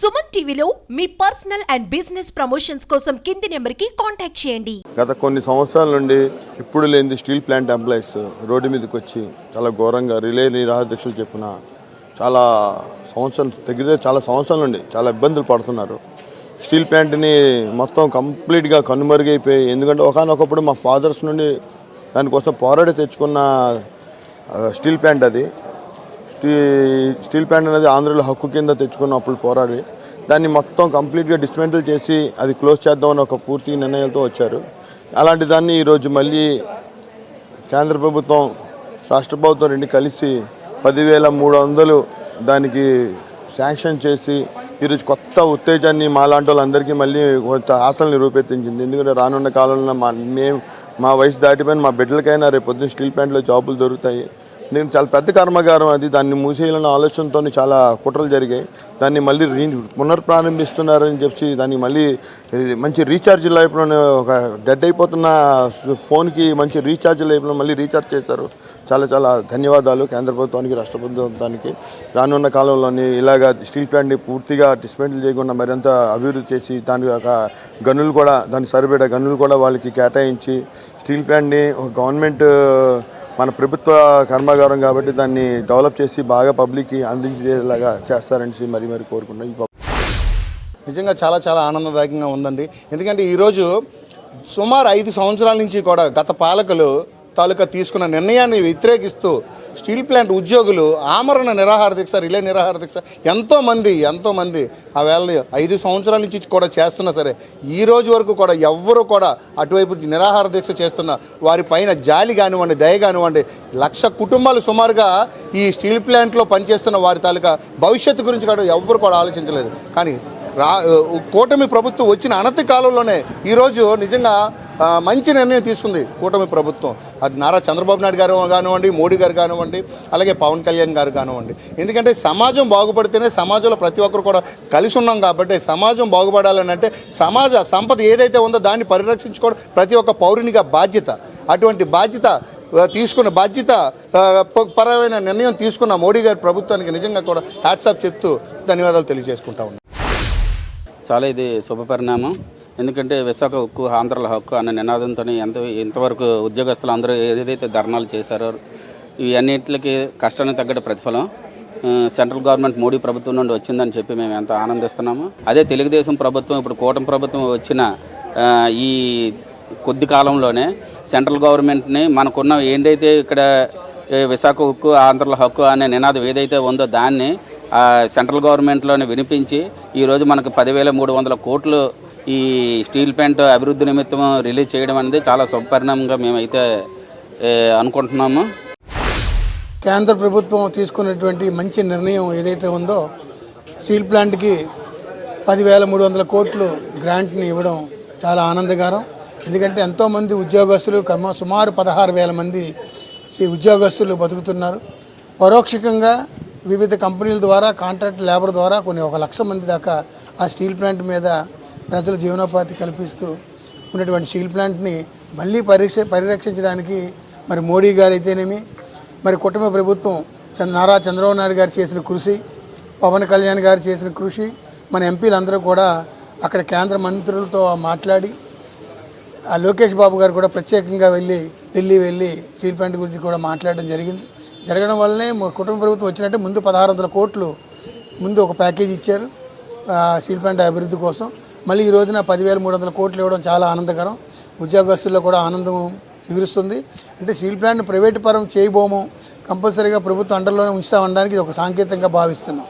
సుమన్ టీవీలో మీ personal and business promotions కోసం కింది నెంబర్కి కాంటాక్ట్ చేయండి. గత కొన్ని సంవత్సరాల నుండి ఇప్పుడు లేని స్టీల్ ప్లాంట్ ఎంప్లాయీస్ రోడ్డు మీదకి వచ్చి చాలా ఘోరంగా రిలే నిరాధ్యక్షులు చెప్పిన చాలా సంవత్సరం దగ్గర చాలా సంవత్సరాల నుండి చాలా ఇబ్బందులు పడుతున్నారు. స్టీల్ ప్లాంట్ని మొత్తం కంప్లీట్గా కనుమరుగైపోయి ఎందుకంటే ఒకనొకప్పుడు మా ఫాదర్స్ నుండి దానికోసం పోరాడి తెచ్చుకున్న స్టీల్ ప్లాంట్ అది. స్టీల్ ప్లాంట్ అనేది ఆంధ్రలో హక్కు కింద తెచ్చుకున్న అప్పుడు పోరాడి దాన్ని మొత్తం కంప్లీట్గా డిస్మెంటల్ చేసి అది క్లోజ్ చేద్దామని ఒక పూర్తి నిర్ణయంతో వచ్చారు. అలాంటి దాన్ని ఈరోజు మళ్ళీ కేంద్ర ప్రభుత్వం రాష్ట్ర ప్రభుత్వం రెండు కలిసి పదివేల మూడు వందలు దానికి శాంక్షన్ చేసి ఈరోజు కొత్త ఉత్తేజాన్ని మాలాంటి వాళ్ళందరికీ మళ్ళీ కొంత ఆశలు రూపెత్తించింది. ఎందుకంటే రానున్న కాలంలో మా మేము మా వయసు దాటిపోయిన మా బిడ్డలకైనా రేపు పొద్దున్న స్టీల్ ప్లాంట్లో జాబులు దొరుకుతాయి. నేను చాలా పెద్ద కర్మాగారం అది. దాన్ని మూసేయాలన్న ఆలోచనతో చాలా కుట్రలు జరిగాయి. దాన్ని మళ్ళీ రీ పునర్ప్రారంభిస్తున్నారని చెప్పి దాన్ని మళ్ళీ మంచి రీఛార్జ్ లైఫ్లోనే ఒక డెడ్ అయిపోతున్న ఫోన్కి మంచి రీఛార్జ్ లైఫ్లో మళ్ళీ రీఛార్జ్ చేశారు. చాలా చాలా ధన్యవాదాలు కేంద్ర ప్రభుత్వానికి రాష్ట్ర ప్రభుత్వానికి. రానున్న కాలంలోని ఇలాగ స్టీల్ ప్లాంట్ని పూర్తిగా డిస్మెంటల్ చేయకుండా మరింత అభివృద్ధి చేసి దాని యొక్క గనులు కూడా దాని సరిపడే గనులు కూడా వాళ్ళకి కేటాయించి స్టీల్ ప్లాంట్ని ఒక గవర్నమెంట్ మన ప్రభుత్వ కర్మాగారం కాబట్టి దాన్ని డెవలప్ చేసి బాగా పబ్లిక్కి అందించేలాగా చేస్తారని మరి మరి కోరుకుంటున్నాం. నిజంగా చాలా చాలా ఆనందదాయకంగా ఉందండి. ఎందుకంటే ఈరోజు సుమారు ఐదు సంవత్సరాల నుంచి కూడా గత పాలకులు తాలూకా తీసుకున్న నిర్ణయాన్ని వ్యతిరేకిస్తూ స్టీల్ ప్లాంట్ ఉద్యోగులు ఆమరణ నిరాహార దీక్ష రిలే నిరాహార దీక్ష ఎంతోమంది ఎంతోమంది ఆ వేళ ఐదు సంవత్సరాల నుంచి కూడా చేస్తున్నా సరే ఈ రోజు వరకు కూడా ఎవ్వరూ కూడా అటువైపు నిరాహార దీక్ష చేస్తున్న వారి పైన జాలి కానివ్వండి దయ కానివ్వండి లక్ష కుటుంబాలు సుమారుగా ఈ స్టీల్ ప్లాంట్లో పనిచేస్తున్న వారి తాలూకా భవిష్యత్తు గురించి కూడా ఎవ్వరు కూడా ఆలోచించలేదు. కానీ రా కూటమి ప్రభుత్వం వచ్చిన అనతి కాలంలోనే ఈరోజు నిజంగా మంచి నిర్ణయం తీసుకుంది కూటమి ప్రభుత్వం. అది నారా చంద్రబాబు నాయుడు గారు కానివ్వండి మోడీ గారు కానివ్వండి అలాగే పవన్ కళ్యాణ్ గారు కానివ్వండి. ఎందుకంటే సమాజం బాగుపడితేనే సమాజంలో ప్రతి ఒక్కరు కూడా కలిసి ఉన్నాం కాబట్టి సమాజం బాగుపడాలని అంటే సమాజ సంపద ఏదైతే ఉందో దాన్ని పరిరక్షించుకోవడం ప్రతి ఒక్క పౌరునిగా బాధ్యత. అటువంటి బాధ్యత తీసుకున్న బాధ్యత పరమైన నిర్ణయం తీసుకున్న మోడీ గారి ప్రభుత్వానికి నిజంగా కూడా హ్యాట్సాప్ చెప్తూ ధన్యవాదాలు తెలియజేసుకుంటా ఉన్నాను. చాలా ఇది శుభపరిణామం. ఎందుకంటే విశాఖ హక్కు ఆంధ్రల హక్కు అనే నినాదంతో ఎంత ఇంతవరకు ఉద్యోగస్తులు అందరూ ఏదైతే ధర్నాలు చేశారో ఇవి అన్నింటికి కష్టానికి తగ్గట్టు ప్రతిఫలం సెంట్రల్ గవర్నమెంట్ మోడీ ప్రభుత్వం నుండి వచ్చిందని చెప్పి మేము ఎంత ఆనందిస్తున్నాము. అదే తెలుగుదేశం ప్రభుత్వం ఇప్పుడు కూటమి ప్రభుత్వం వచ్చిన ఈ కొద్ది కాలంలోనే సెంట్రల్ గవర్నమెంట్ని మనకున్న ఏంటైతే ఇక్కడ విశాఖ హక్కు ఆంధ్రల హక్కు అనే నినాదం ఏదైతే ఉందో దాన్ని సెంట్రల్ గవర్నమెంట్లోనే వినిపించి ఈరోజు మనకు పదివేల మూడు వందల కోట్లు ఈ స్టీల్ ప్లాంట్ అభివృద్ధి నిమిత్తం రిలీజ్ చేయడం అనేది చాలా శుభపరిణామంగా మేమైతే అనుకుంటున్నాము. కేంద్ర ప్రభుత్వం తీసుకున్నటువంటి మంచి నిర్ణయం ఏదైతే ఉందో స్టీల్ ప్లాంట్కి పదివేల మూడు వందల కోట్లు గ్రాంట్ని ఇవ్వడం చాలా ఆనందకరం. ఎందుకంటే ఎంతోమంది ఉద్యోగస్తులు కమ- సుమారు పదహారు వేల మంది ఈ ఉద్యోగస్తులు బతుకుతున్నారు. పరోక్షకంగా వివిధ కంపెనీల ద్వారా కాంట్రాక్ట్ లేబర్ ద్వారా కొన్ని ఒక లక్ష మంది దాకా ఆ స్టీల్ ప్లాంట్ మీద ప్రజల జీవనోపాధి కల్పిస్తూ ఉన్నటువంటి స్టీల్ ప్లాంట్ని మళ్ళీ పరిరక్ష పరిరక్షించడానికి మరి మోడీ గారు అయితేనేమి మరి కుటుంబ ప్రభుత్వం చంద్ర నారా చంద్రబాబు నాయుడు గారు చేసిన కృషి పవన్ కళ్యాణ్ గారు చేసిన కృషి మన ఎంపీలందరూ కూడా అక్కడ కేంద్ర మంత్రులతో మాట్లాడి ఆ లోకేష్ బాబు గారు కూడా ప్రత్యేకంగా వెళ్ళి ఢిల్లీ వెళ్ళి స్టీల్ ప్లాంట్ గురించి కూడా మాట్లాడడం జరిగింది. జరగడం వల్లనే మా కుటుంబ ప్రభుత్వం వచ్చినట్టే ముందు పదహారు వందల కోట్లు ముందు ఒక ప్యాకేజ్ ఇచ్చారు ఆ, స్టీల్ ప్లాంట్ అభివృద్ధి కోసం. మళ్ళీ ఈ రోజున పదివేల మూడు వందల కోట్లు ఇవ్వడం చాలా ఆనందకరం. ఉద్యోగస్తుల్లో కూడా ఆనందం చిగురుస్తుంది. అంటే స్టీల్ ప్లాంట్ ప్రైవేటు పరం చేయబోము కంపల్సరీగా ప్రభుత్వం అండర్లోనే ఉంచుతామనడానికి ఇది ఒక సాంకేతికంగా భావిస్తున్నాం.